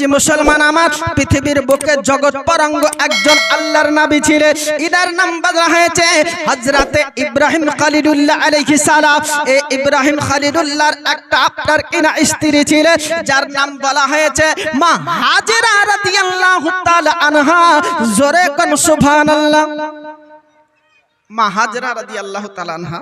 আব্বাজি মুসলমান আমার পৃথিবীর বুকে জগৎ পরঙ্গ একজন আল্লাহর নবী ছিলেন। ইদার নাম বদলা হয়েছে হযরতে ইব্রাহিম খলিলুল্লাহ আলাইহিস সালাম। এই ইব্রাহিম খলিলুল্লাহর একটা আপনার কিনা স্ত্রী ছিলেন, যার নাম বলা হয়েছে মা হাজেরা রাদিয়াল্লাহু তাআলা আনহা। জোরে কোন সুবহানাল্লাহ। মা হাজরা রাদিয়াল্লাহু তাআলা আনহা।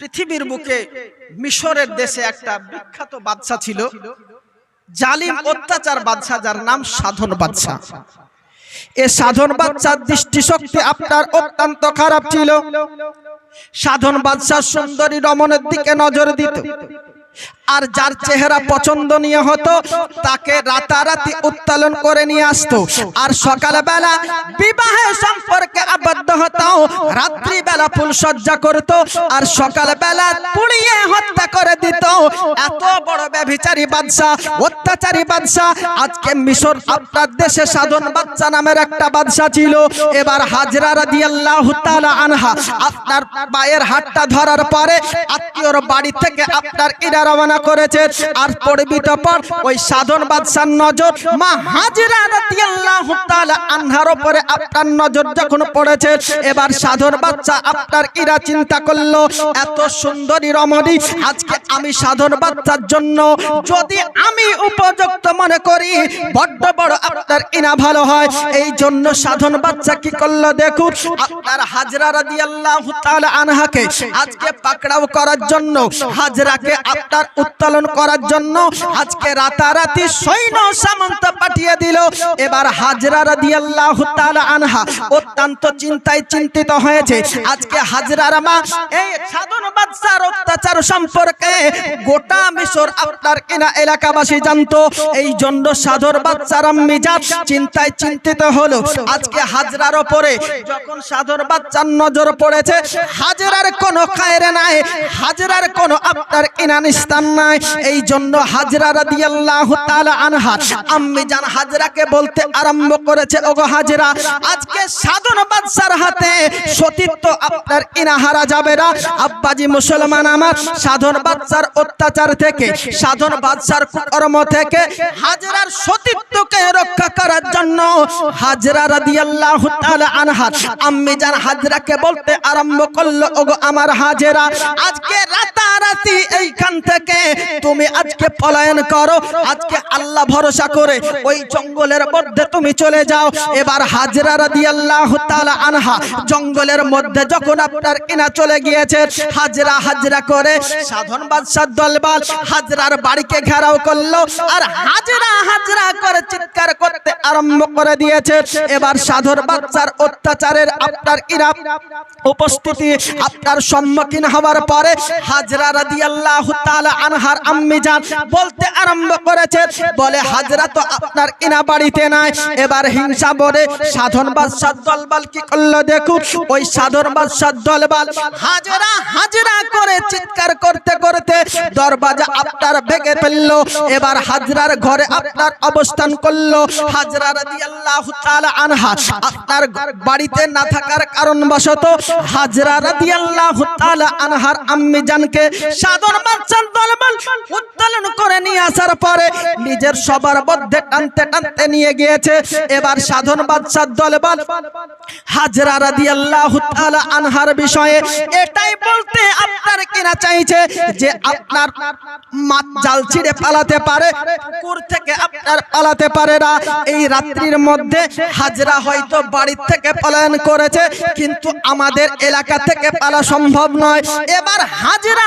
পৃথিবীর বুকে মিশরের দেশে একটা বিখ্যাত বাদশা ছিল। জালিম অত্যাচার বাদশাহ যার নাম সাধন বাদশাহ। এ সাধন বাদশার দৃষ্টিশক্তি আপনার অত্যন্ত খারাপ ছিল। সাধন বাদশাহ সুন্দরী রমণের দিকে নজর দিত। আর যার চেহারা পছন্দনীয় হতো, তাকে রাতারাতি উত্তোলন করে নিয়ে আসতো। আর সকালবেলা বিবাহের সম্পর্কে আবদ্ধ হতো রাত্রিবেলা ফুল সজ্জা করত। আর সকালবেলা পুড়িয়ে হত্যা করে দিত। এত বড় ব্যভিচারী বাদশাহ, অত্যাচারী বাদশাহ। আজকে মিশর আপনার দেশে সাধন বাচ্চা নামের একটা বাদশাহ ছিল। এবার হাজরা রাদিয়াল্লাহু তাআলা আনহা, আপনার পায়ের হাতটা ধরার পরে আত্মীয়র বাড়ি থেকে আপনার ইরা রওনা করেছে। আর পড়বিত পর ওই সাধন বাদশার নজর। মা হাজরা রাদিয়াল্লাহু তাআলা আনহার উপরে আপনার নজর যখন পড়েছে, এবার সাধন বাচ্চা আপনার ইরা চিন্তা করল, এত সুন্দরী রমণী, আজকে আমি সাধন বাচ্চার জন্য যদি আমি উপযুক্ত মনে করি, বড্ড বড় আপনার ইনা ভালো হয়। এই জন্য সাধন বাচ্চা কি করল দেখুন, আপনার হাজরা রাদিয়াল্লাহু তাআলা আনহাকে আজকে পাকড়াও করার জন্য হাজরাকে আপনার উত্তোলন করার জন্য আজকে রাতারাতি সৈন্য সামন্ত পাঠিয়ে দিল। এবার হাজরা রাদিয়াল্লাহু তাআলা আনহা অত্যন্ত চিন্তায় চিন্তিত হয়েছে। আজকে হাজরার মা এই সাধন বাদশার অত্যাচার সম্পর্কে গোটা মিশর আপনার কিনা এলাকাবাসী জানতো। এই জন্য সাধর বাচ্চার জাত চিন্তায় চিন্তিত হলো। আজকে হাজরার ওপরে যখন সাধর বাচ্চার নজর পড়েছে, হাজরার কোনো খায়রে নাই, হাজরার কোনো আপনার ইনান স্থান নাই এই জন্য হাজরা রাদিয়াল্লাহু তাআলা আনহা। আম্মি জান হাজরাকে বলতে আরম্ভ করেছে, ওগো হাজরা, আজকে সাধন বাদশার হাতে সতীত্ব আপনার ইনা হারা যাবে না। আব্বাজি মুসলমান আমার, সাধন বাদশার অত্যাচার থেকে, সাধন বাদশার কর্ম থেকে হাজরার সতীত্বকে রক্ষা করার জন্য হাজরা রাদিয়াল্লাহু তাআলা আনহা। আম্মি জান হাজরাকে বলতে আরম্ভ করল, ওগো আমার হাজরা, আজকে রাতারাতি এইখান থেকে তুমি আজকে পলায়ন করো, আজকে আল্লাহ ভরসা করে ওই জঙ্গলের মধ্যে তুমি চলে যাও। এবার হাজরা রাদিয়াল্লাহু তাআলা আনহা, জঙ্গলের মধ্যে যখন আপনার কিনা চলে গিয়েছে, হাজরা হাজরা করে সাধন বাদশার দলবল হাজরার বাড়িকে ঘেরাও করল আর হাজরা হাজরা করে চিৎকার করতে আরম্ভ করে দিয়েছে। এবার সাধন বাচ্চার অত্যাচারের আপনার ইরা উপস্থিতি আপনার সম্মুখীন হওয়ার পরে হাজরা রাদিয়াল্লাহু তাআলা আনহার আম্মি বলতে আরম্ভ করেছে, বলে হাজরা তো আপনার ইনা বাড়িতে নাই। এবার হিংসা বলে, সাধন বাদশার দলবল কি করল ওই সাধন বাদশার দলবল হাজরা হাজরা করে চিৎকার করতে করতে দরবাজা আপনার ভেঙে এবার হাজরার ঘরে আপনার অবস্থান করল। হাজরা রাদিয়াল্লাহু তাআলা আনহা আপনার বাড়িতে না থাকার কারণ বশত হাজরা রাদিয়াল্লাহু আনহার আম্মি জানকে সাধন বাদশার করে নিয়ে আসার পরে নিজের সবার মধ্যে টানতে টানতে নিয়ে গিয়েছে। এবার আনহার বিষয়ে এটাই বলতে আপনার চাইছে যে আপনার পালাতে পারে না। এই রাত্রির মধ্যে হাজরা হয়তো বাড়ির থেকে পলায়ন করেছে, কিন্তু আমাদের এলাকা থেকে পালা সম্ভব নয়। এবার হাজরা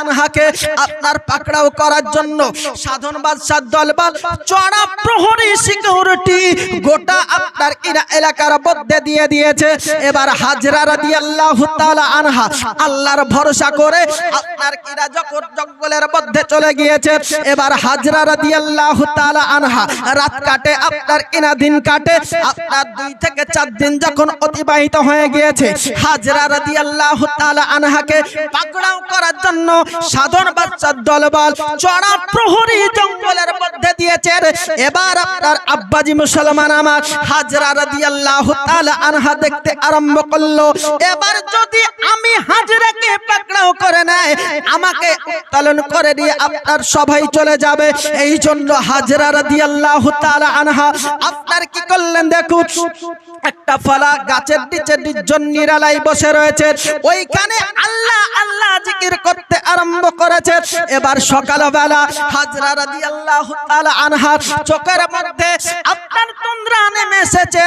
আনহাকে আপনার পাকড়াও করার জন্য সাধন বাদশার দলবল চড়া প্রহরী সিকিউরিটি গোটা আপনার এলাকার মধ্যে দিয়ে দিয়েছে। এবার হাজরা রাদিয়াল্লাহু তাআলা আনহা আল্লাহর ভরসা করে আপনার কিরা যখন জঙ্গলের মধ্যে চলে গিয়েছে। এবার হাজরা রাদিয়াল্লাহু তাআলা আনহা রাত কাটে, আপনার কিনা দিন কাটে, আপনার দুই থেকে চার দিন যখন অতিবাহিত হয়ে গিয়েছে, হাজরা রাদিয়াল্লাহু তাআলা আনহাকে পাকড়াও করার জন্য সাধন বাচ্চার দলবল চড়া প্রহরী জঙ্গলের মধ্যে দিয়েছেন। এবার আপনার আব্বাজি মুসলমান আমার হাজরা রাদিয়াল্লাহু তাআলা আনহা দেখতে আরম্ভ করল। এবার যদি আমি হাজরাকে পাকড়াও করে নেয়, আমাকে উত্তোলন করে দিয়ে আপনার সবাই চলে যাবে। এই জন্য হাজরা রাদিয়াল্লাহু তাআলা আনহা, আপনার কি করলেন দেখুন? একটা ফলা গাছের নিচে নির্জন নিরালাই বসে রয়েছে ওইখানে আল্লাহ আল্লাহ জিকির করতে আরম্ভ করেছে। এবার সকালবেলা হাজরা রাদিয়াল্লাহু তাআলা আনহা চোখের মধ্যে আপনার তন্দ্রা নেমে এসেছে।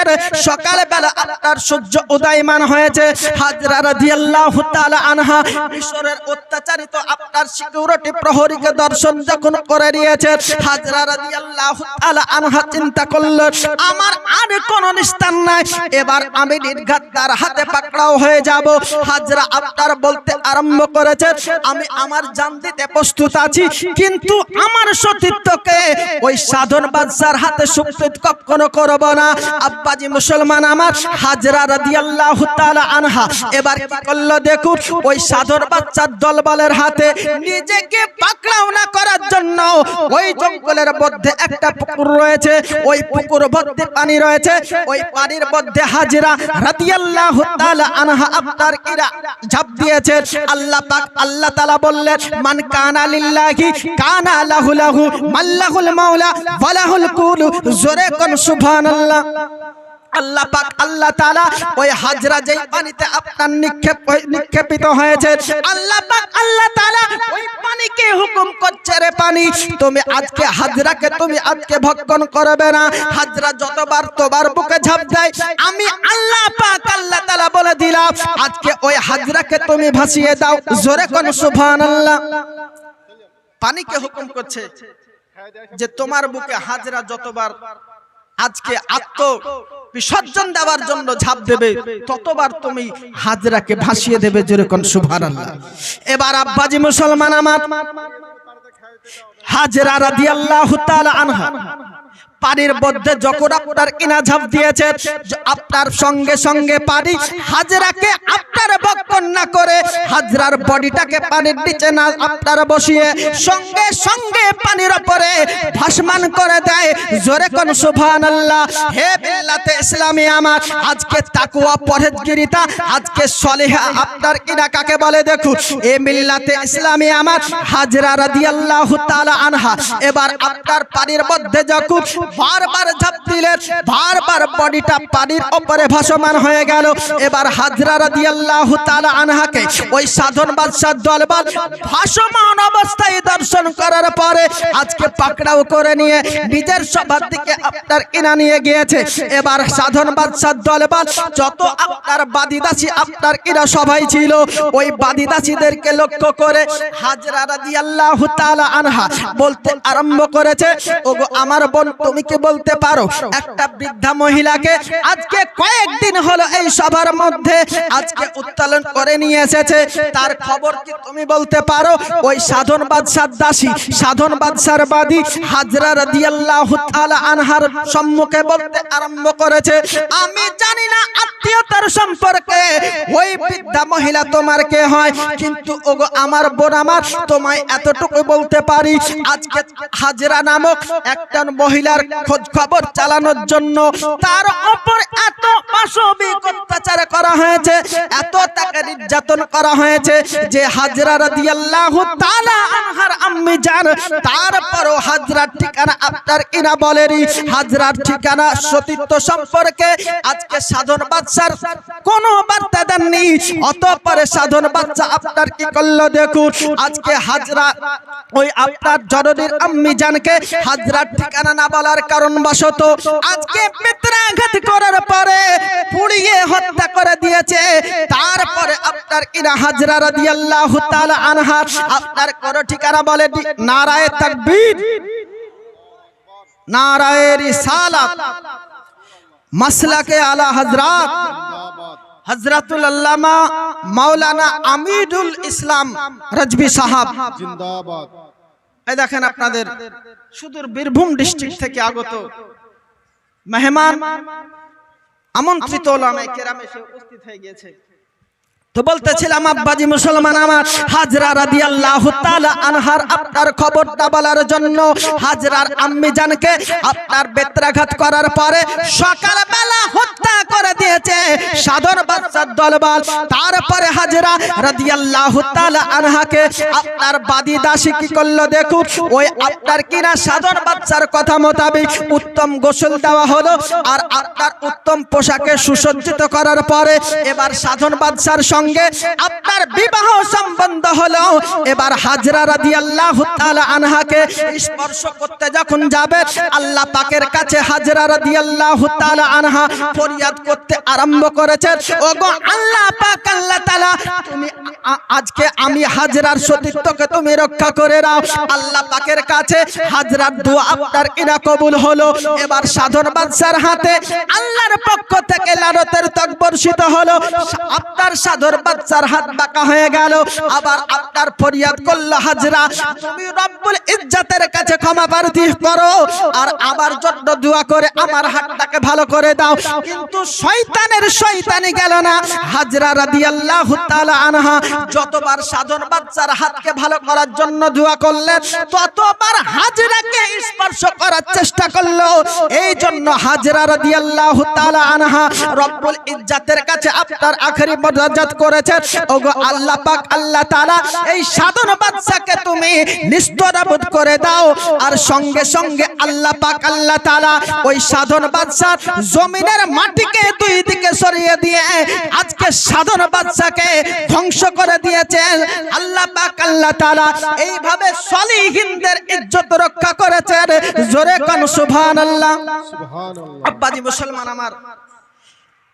সকালবেলা আপনার সূর্য উদয়মান হয়েছে। হাজরা রাদিয়াল্লাহু তাআলা আনহা মিশরের অত্যাচারিত আপনার সিকিউরিটি প্রহরীকে দর্শন যখন করে নিয়েছে, হাজরা রাদিয়াল্লাহু তাআলা আনহা চিন্তা করলেন আমার আর কোনো নিস্তার নাই। এবার আমি নির্ঘাত তার হাতে পাকড়াও হয়ে যাব। হাজরা আপনার বলতে আরম্ভ করেছে আমি আমার জান দিতে প্রস্তুত আছি, কিন্তু আমার সতীত্বকে ওই সাধন বাদশার হাতে সুপ্রিত কখনো করব না। আব্বাজি মুসলমান আমার, হাজরা রাদিয়াল্লাহু তাআলা আনহা। এবার কি করল দেখুন, ওই সাধন বাচ্চার দলবলের হাতে নিজেকে পাকড়াও না করার জন্য ওই জঙ্গলের মধ্যে একটা পুকুর রয়েছে, ওই পুকুর ভর্তি পানি রয়েছে, ওই পানির মধ্যে হাজরা রাদিয়াল্লাহু তাআলা আনহা আপনার কিরা ঝাঁপ দিয়েছে আল্লাহ পাক, আল্লাহ তাআলা বললেন, মান কানা লিল্লাহি, কানা লাহু লাহু মাল্লাহুল মাওলা ওয়ালাহুল কুলু, জোরে কোন সুবহানাল্লাহ। আল্লাহ পাক, আল্লাহ তাআলা ওই হাজরা যেই পানিতে আপনার নিক্ষেপ নিক্ষেপিত হয়েছে। আল্লাহ পাক, আল্লাহ তাআলা ওই পানিকে হুকুম করছে রে পানি। তুমি আজকে হাজরাকে তুমি আজকে ভক্ষণ করবে না। হাজরা যতবার তোবার বুকে ঝাঁপ দেয়, আমি আল্লাহ পাক আল্লাহ তাআলা বলে দিলাম, আজকে ওই হাজরাকে তুমি ভাসিয়ে দাও। জোরে কোন সুবহানাল্লাহ। পানিকে হুকুম করছে যে তোমার বুকে হাজরা যতবার আজকে আত্ম বিসর্জন দেওয়ার জন্য ঝাঁপ দেবে, ততবার তুমি হাজরাকে ভাসিয়ে দেবে যেরকম সুভার এবার আব্বাজি মুসলমান আমার। হাজরা রাদিয়াল্লাহু তাআলা আনহা। পানির মধ্যে যখন আপনার কিনা ঝাঁপ দিয়েছে আপনার সঙ্গে সঙ্গে পানি হাজরাকে আপনার বক্ষণ না করে হাজরার বডিটাকে পানির নিচে না আপনার বসিয়ে সঙ্গে সঙ্গে পানির ওপরে ভাসমান করে দেয়। জোরে কোন সুবহানাল্লাহ। হে বিল্লাতে ইসলামী আমার আজকে তাকুয়া পরহেজগিরিতা আজকে সলিহা আপনার কিনা কাকে বলে দেখুন? এ মিল্লাতে ইসলামী আমার হাজরা রাদিয়াল্লাহু তাআলা আনহা। এবার আপনার পানির মধ্যে যখন বারবার ঝাঁপ দিলেন, বারবার বডিটা পানির উপরে ভাসমান হয়ে গেল। এবার হাজরা রাদিয়াল্লাহু তাআলা আনহাকে ওই সাধন বাদশার দলবল ভাসমান অবস্থায় দর্শন করার পরে আজকে পাকড়াও করে নিয়ে নিজের সভার দিকে আপনার কিনা নিয়ে গিয়েছে। এবার সাধন বাদশার দলবল যত আপনার বাদিদাসী আপনার কিনা সবাই ছিল, ওই বাদিদাসীদেরকে লক্ষ্য করে হাজরা রাদিয়াল্লাহু তাআলা আনহা বলতে আরম্ভ করেছে, ওগো, আমার বোন, তুমি কি বলতে পারো? একটা বৃদ্ধা মহিলাকে আজকে কয়েকদিন হলো এই সভার মধ্যে আজকে উত্তোলন করে নিয়ে এসেছে। তার খবর কি তুমি বলতে পারো? ওই সাধন বাদশার দাসী, সাধন বাদশার বাদী হাজরা রাদিয়াল্লাহু তাআলা আনহার সম্মুখে বলতে আরম্ভ করেছে, আমি জানি না আত্মীয়তার সম্পর্কে। ওই বৃদ্ধা মহিলা তোমার কে হয়? কিন্তু ওগো আমার বোন আমার, তোমায় এতটুকু বলতে পারি, আজকে হাজরা নামক একটা মহিলার খোঁজ খবর চালানোর জন্য তার এত পাশবিক অত্যাচার করা হয়েছে, এত তাকে নির্যাতন করা হয়েছে যে হাজরা রাদিয়াল্লাহু তাআলা আনহার আম্মি তারপরও হাজরার ঠিকানা আপনার কিনা হাজরার ঠিকানা সতীত্ব সম্পর্কে আজকে সাধন বাদশার কোনো বার্তা দেননি। সাধন বাচ্চা আপনার কি করল দেখুন, আজকে হাজরা ওই আপনার জননীর আম্মি জানকে হাজরার ঠিকানা না বলার কারণ বশত আজকে পিত্রাঘাত করার পরে পুড়িয়ে হত্যা করে দিয়েছে। তারপরে আপনার কিনা হাজরা রাদিয়াল্লাহু তাআলা আনহা আপনার কোন ঠিকানা বলে নারায়ে তাকবীর নারায়ে রিসালাত মাসলাকে আলা হযরত হযরতুল আল্লামা মাওলানা আমিদুল ইসলাম রাজবি সাহাব। জিন্দাবাদ। এই দেখেন আপনাদের সুদূর বীরভূম ডিস্ট্রিক্ট থেকে আগত মেহমান আমন্ত্রিত ওলামায়ে কেরাম এসে উপস্থিত হয়ে গিয়েছে। তো বলতেছিলাম, আব্বাজি মুসলমান আমার, হাজরা রাদিয়াল্লাহু তাআলা আনহার আপনার খবরটা বলার জন্য হাজরার আম্মি জানকে আপনার বেত্রাঘাত করার পরে সকালবেলা হত্যা করে দিয়েছে সাধন বাচ্চার দলবল। তারপরে হাজরা রাদিয়াল্লাহু তাআলা আনহাকে আপনার বাদী দাসী কি করল দেখুন ওই আপনার কিনা সাধন বাচ্চার কথা মোতাবেক উত্তম গোসল দেওয়া হলো আর আপনার উত্তম পোশাকে সুসজ্জিত করার পরে এবার সাধন সঙ্গে আপনার বিবাহ সম্বন্ধ হলো। এবার হাজরা রাদিয়াল্লাহু তাআলা আনহাকে স্পর্শ করতে যখন যাবে, আল্লাহ পাকের কাছে হাজরা রাদিয়াল্লাহু তাআলা আনহা ফরিয়াদ করতে আরম্ভ করেছেন। ওগো আল্লাহ পাক, আল্লাহ তাআলা, তুমি আজকে আমি হাজরার সতীত্বকে তুমি রক্ষা করে দাও। আল্লাহ পাকের কাছে হাজরার দোয়া আপনার কিনা কবুল হলো। এবার সাধন বাদশার হাতে আল্লাহর পক্ষ থেকে লানতের তক বর্ষিত হলো। আপনার সাধন বাদশার হাত বাঁকা হয়ে গেল, আবার আপনার ফরিয়াদ করল হাজরা। তুমি রব্বুল ইজ্জাতের কাছে ক্ষমা প্রার্থী করো, আর আমার জন্য দোয়া করে আমার হাতটাকে ভালো করে দাও। কিন্তু শয়তানের শয়তানি গেল না। হাজরা রাদিয়াল্লাহু তাআলা আনহা যতবার সাধন বাচ্চার হাতকে ভালো করার জন্য দোয়া করলেন, ততবার হাজরাকে স্পর্শ করার চেষ্টা করল। এই জন্য হাজরা রাদিয়াল্লাহু তাআলা আনহা রব্বুল ইজ্জাতের কাছে আপনার আখেরি মর্যাদাত করেছেন? ওগো আল্লাহ পাক আল্লাহ তাআলা এই সাধন বাচ্চাকে তুমি নিস্তরাবোধ করে দাও। আর সঙ্গে সঙ্গে আল্লাহ পাক আল্লাহ তাআলা ওই সাধন বাচ্চার জমিনের মাটিকে দুই দিকে সরিয়ে দিয়ে আজকে সাধন বাচ্চাকে ধ্বংস করে দিয়েছেন। আল্লাহ পাক আল্লাহ তাআলা এইভাবে সলিহিনদের ইজ্জত রক্ষা করেছেন। জোরে কোন সুবহানাল্লাহ। সুবহানাল্লাহ। আব্বাজি মুসলমান আমার।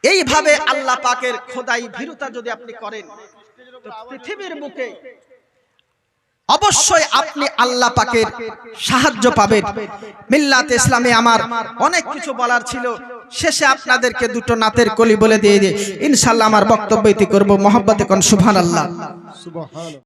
এইভাবে আল্লাহ পাকের খোদাই ভীরুতা যদি আপনি করেন পৃথিবীর বুকে অবশ্যই আপনি আল্লাহ পাকের সাহায্য পাবেন। মিল্লাত ইসলামে আমার অনেক কিছু বলার ছিল। শেষে আপনাদেরকে দুটো নাতের কলি বলে দিয়ে দিয়ে ইনশাল্লাহ আমার বক্তব্য করব। মোহাম্মতে কোন সুবহানাল্লাহ। সুবহানাল্লাহ।